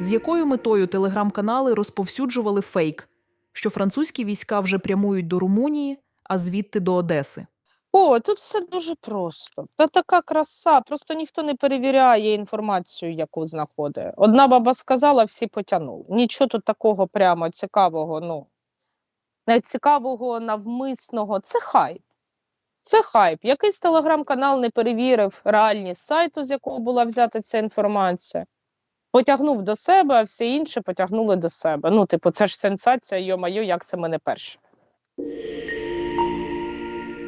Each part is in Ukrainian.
З якою метою телеграм-канали розповсюджували фейк, що французькі війська вже прямують до Румунії, а звідти до Одеси. О, тут все дуже просто. Та така краса, просто ніхто не перевіряє інформацію, яку знаходить. Одна баба сказала, всі потягнули. Нічого тут такого прямо цікавого, ну цікавого, навмисного. Це хайп. Це хайп. Якийсь телеграм-канал не перевірив реальність сайту, з якого була взята ця інформація. Потягнув до себе, а всі інші потягнули до себе. Ну, типу, це ж сенсація, йо-майо, як це ми не перші.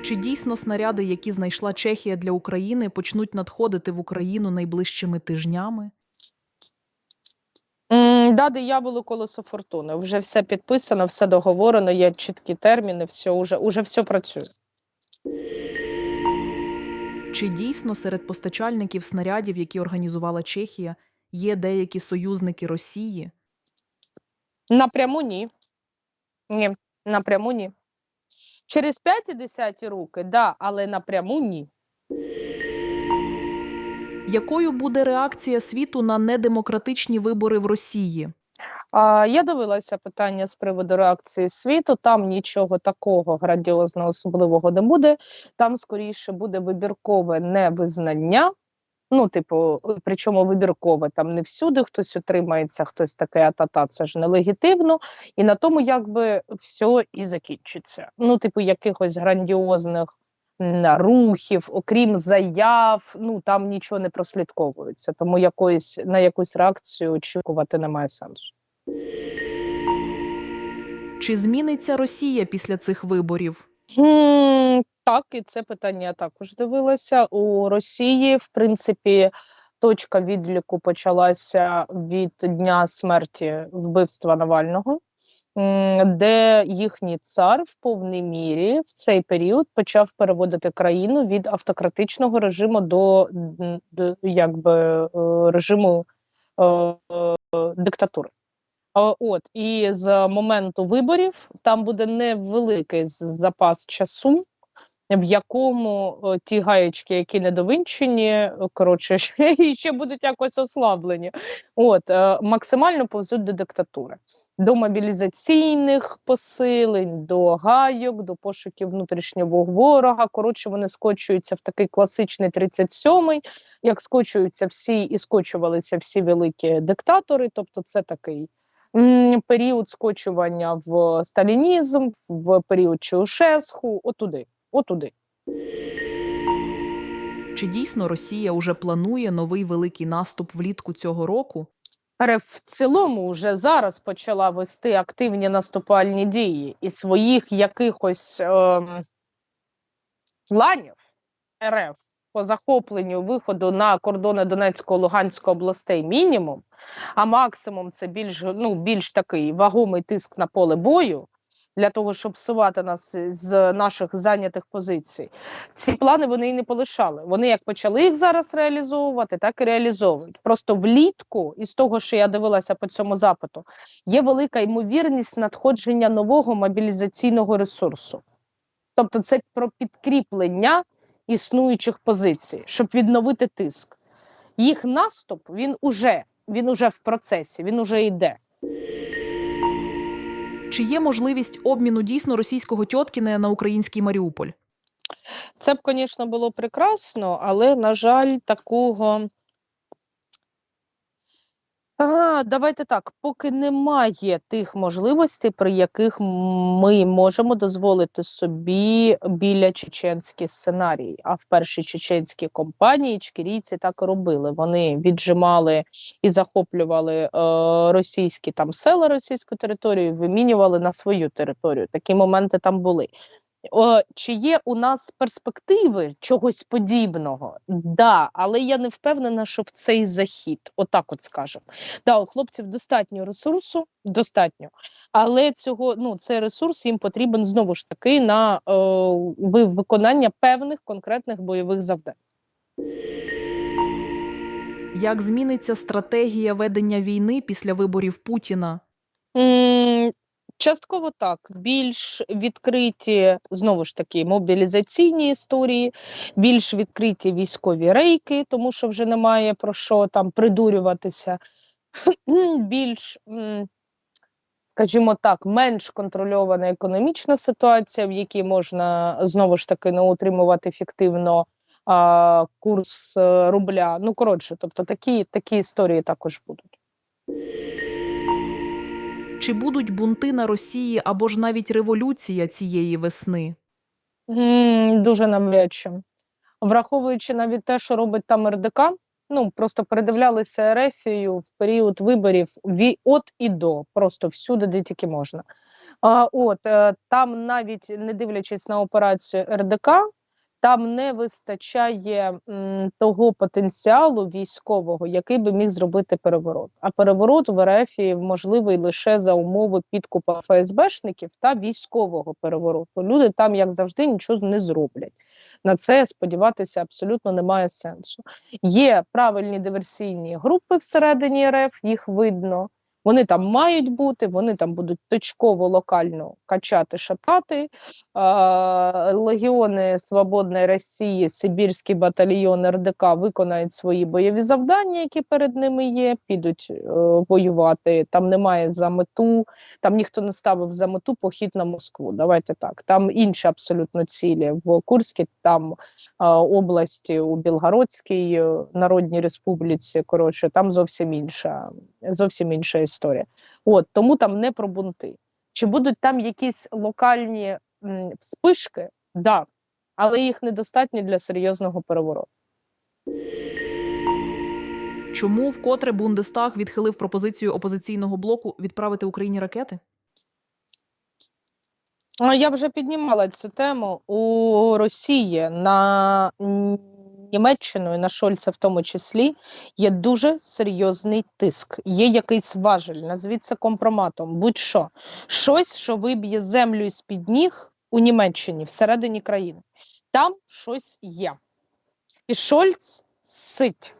Чи дійсно снаряди, які знайшла Чехія для України, почнуть надходити в Україну найближчими тижнями? Да, дияволу колесо фортуни. Вже все підписано, все договорено, є чіткі терміни, все уже, уже все працює. Чи дійсно серед постачальників снарядів, які організувала Чехія, є деякі союзники Росії? Напряму ні. Ні, напряму ні. Через п'яті десяті руки, да, але напряму ні. Якою буде реакція світу на недемократичні вибори в Росії? А, я дивилася питання з приводу реакції світу. Там нічого такого грандіозного особливого не буде. Там скоріше буде вибіркове невизнання. Ну, типу, е, причому вибіркове там не всюди хтось утримається, хтось таке атата, це ж нелегітимно, і на тому якби все і закінчиться. Ну, типу, якихось грандіозних рухів, окрім заяв, ну там нічого не прослідковується. Тому якоїсь на якусь реакцію очікувати немає сенсу. Чи зміниться Росія після цих виборів? Так, і це питання я також дивилася. У Росії, в принципі, точка відліку почалася від дня смерті вбивства Навального, де їхній цар в повній мірі в цей період почав переводити країну від автократичного режиму до, до якби е, режиму е, диктатури. От і з моменту виборів там буде невеликий запас часу, в якому е, ті гаєчки, які недовинчені, е, коротше, і ще будуть якось ослаблені. От е, максимально повзуть до диктатури, до мобілізаційних посилень, до гайок, до пошуків внутрішнього ворога. Коротше, вони скочуються в такий класичний 37-й, як скочуються всі і скочувалися всі великі диктатори. Тобто, це такий період скочування в сталінізм, в період Чаушеску, отуди, отуди. Чи дійсно Росія уже планує новий великий наступ влітку цього року? РФ в цілому вже зараз почала вести активні наступальні дії і своїх якихось ем, планів РФ по захопленню виходу на кордони Донецького Луганської областей мінімум, а максимум це більш ну більш такий вагомий тиск на поле бою для того, щоб сувати нас з наших зайнятих позицій. Ці плани вони і не полишали. Вони як почали їх зараз реалізовувати, так і реалізовують. Просто влітку, із того, що я дивилася по цьому запиту, є велика ймовірність надходження нового мобілізаційного ресурсу. Тобто, це про підкріплення існуючих позицій, щоб відновити тиск. Їх наступ він уже, він уже в процесі, він уже йде. Чи є можливість обміну дійсно російського Тьоткіне на український Маріуполь? Це б, звісно, було прекрасно, але, на жаль, такого. Давайте так. Поки немає тих можливостей, при яких ми можемо дозволити собі біля чеченський сценарій. А в першій чеченській компанії чкірійці так і робили. Вони віджимали і захоплювали е, російські там села, російську територію, вимінювали на свою територію. Такі моменти там були. О, чи є у нас перспективи чогось подібного? Да, але я не впевнена, що в цей захід, отак от скажемо. Да, у хлопців достатньо ресурсу, достатньо, але цього ну цей ресурс їм потрібен знову ж таки на е, виконання певних конкретних бойових завдань. Як зміниться стратегія ведення війни після виборів Путіна? Частково так, більш відкриті знову ж таки мобілізаційні історії, більш відкриті військові рейки, тому що вже немає про що там придурюватися. більш, скажімо так, менш контрольована економічна ситуація, в якій можна знову ж таки не утримувати ефективно а, курс е, рубля. Ну, коротше, тобто такі, такі історії також будуть. Чи будуть бунти на Росії або ж навіть революція цієї весни? М, Дуже навряд чи. Враховуючи навіть те, що робить там РДК, ну просто передивлялися Ерефію в період виборів ві от і до, просто всюди, де тільки можна. А, от е, там, навіть не дивлячись на операцію РДК, там не вистачає м, того потенціалу військового, який би міг зробити переворот. А переворот в Ерефії можливий лише за умови підкупа ФСБшників та військового перевороту. Люди там, як завжди, нічого не зроблять. На це сподіватися абсолютно немає сенсу. Є правильні диверсійні групи всередині РФ, їх видно. Вони там мають бути, вони там будуть точково локально качати, шатати. Легіони Свободної Росії, Сибірський батальйон РДК виконають свої бойові завдання, які перед ними є, підуть е, воювати. Там немає за мету, там ніхто не ставив за мету похід на Москву. Давайте так. Там інші абсолютно цілі в Курській, там області у Білгородській е, Народній Республіці. Коротше, там зовсім інша, зовсім інша. От тому там не про бунти. Чи будуть там якісь локальні м, вспишки? Да, але їх недостатньо для серйозного перевороту. Чому вкотре Бундестаг відхилив пропозицію опозиційного блоку відправити Україні ракети? Я вже піднімала цю тему у Росії на і на Шольца в тому числі є дуже серйозний тиск. Є якийсь важель, назвіть це компроматом, будь-що. Щось, що виб'є землю з під ніг у Німеччині всередині країни. Там щось є. І Шольц сить.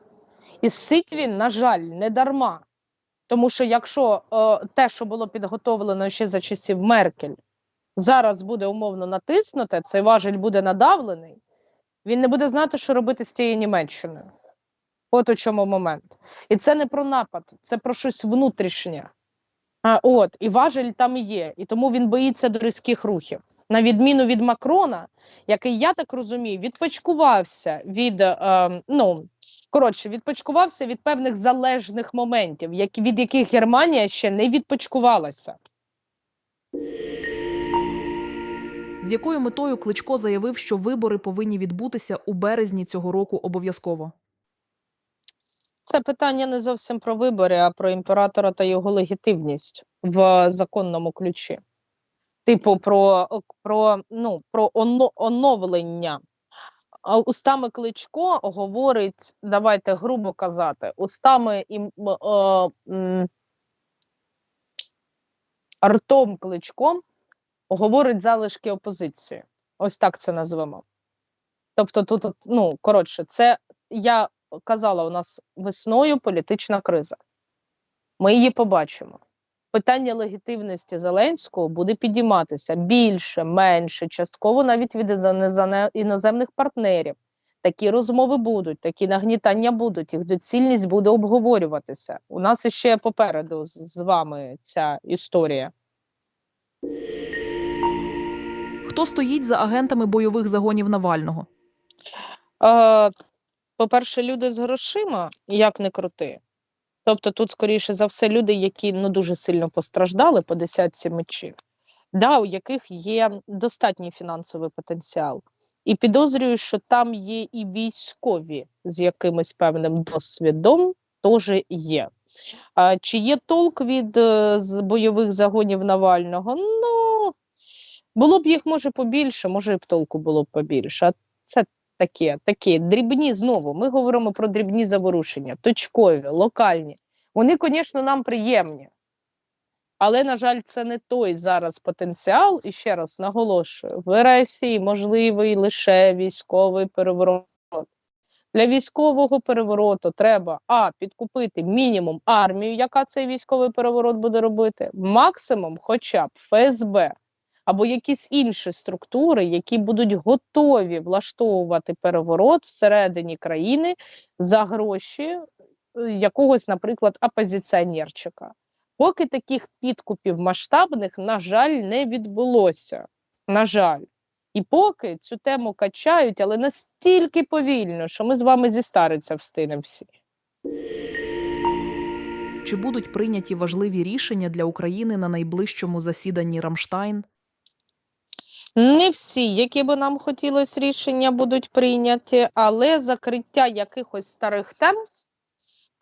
І сить він, на жаль, не дарма. Тому що якщо е, те, що було підготовлено ще за часів Меркель, зараз буде умовно натиснуте, цей важель буде надавлений, він не буде знати, що робити з тією Німеччиною. От у чому момент. І це не про напад, це про щось внутрішнє. А, от, і важель там є, і тому він боїться до різких рухів. На відміну від Макрона, який, я так розумію, відпочкувався від, е, ну, коротше, відпочкувався від певних залежних моментів, від яких Германія ще не відпочкувалася. З якою метою Кличко заявив, що вибори повинні відбутися у березні цього року обов'язково? Це питання не зовсім про вибори, а про імператора та його легітимність в законному ключі. Типу, про, про, ну, про оновлення. Устами Кличко говорить, давайте грубо казати, устами ім, е, Артом Кличко говорить залишки опозиції. Ось так це назвемо. Тобто, тут, ну, коротше, це я казала, у нас весною політична криза. Ми її побачимо. Питання легітимності Зеленського буде підійматися більше, менше, частково навіть від іноземних партнерів. Такі розмови будуть, такі нагнітання будуть, їх доцільність буде обговорюватися. У нас іще попереду з, вами ця історія. Хто стоїть за агентами бойових загонів Навального? Е, по-перше, люди з грошима, як не крути. Тобто тут, скоріше за все, люди, які ну, дуже сильно постраждали по десятці мечів, да, у яких є достатній фінансовий потенціал. І підозрюю, що там є і військові з якимось певним досвідом, теж є. А, чи є толк від е, з бойових загонів Навального? Ну, було б їх може побільше, може і б толку було б побільше. А це таке, такі дрібні знову. Ми говоримо про дрібні заворушення, точкові, локальні. Вони, звісно, нам приємні. Але, на жаль, це не той зараз потенціал. І ще раз наголошую: в РФ можливий лише військовий переворот. Для військового перевороту треба а підкупити мінімум армію, яка цей військовий переворот буде робити, максимум, хоча б ФСБ або якісь інші структури, які будуть готові влаштовувати переворот всередині країни за гроші е, якогось, наприклад, опозиціонерчика. Поки таких підкупів масштабних, на жаль, не відбулося. На жаль. І поки цю тему качають, але настільки повільно, що ми з вами зістариться встигнемо всі. Чи будуть прийняті важливі рішення для України на найближчому засіданні Рамштайн? Не всі, які би нам хотілося рішення, будуть прийняті, але закриття якихось старих тем,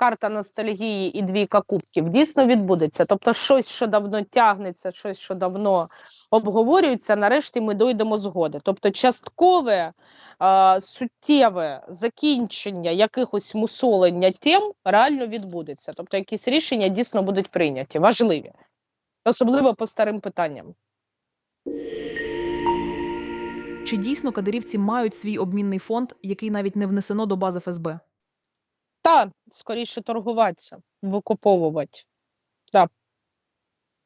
карта ностальгії і двійка кубків, дійсно відбудеться. Тобто, щось, що давно тягнеться, щось, що давно обговорюється, нарешті ми дойдемо згоди. Тобто, часткове е, суттєве закінчення якихось мусолення тем реально відбудеться. Тобто, якісь рішення дійсно будуть прийняті, важливі, особливо по старим питанням. Чи дійсно кадирівці мають свій обмінний фонд, який навіть не внесено до бази ФСБ? Та скоріше торгуватися, викуповувати. Так,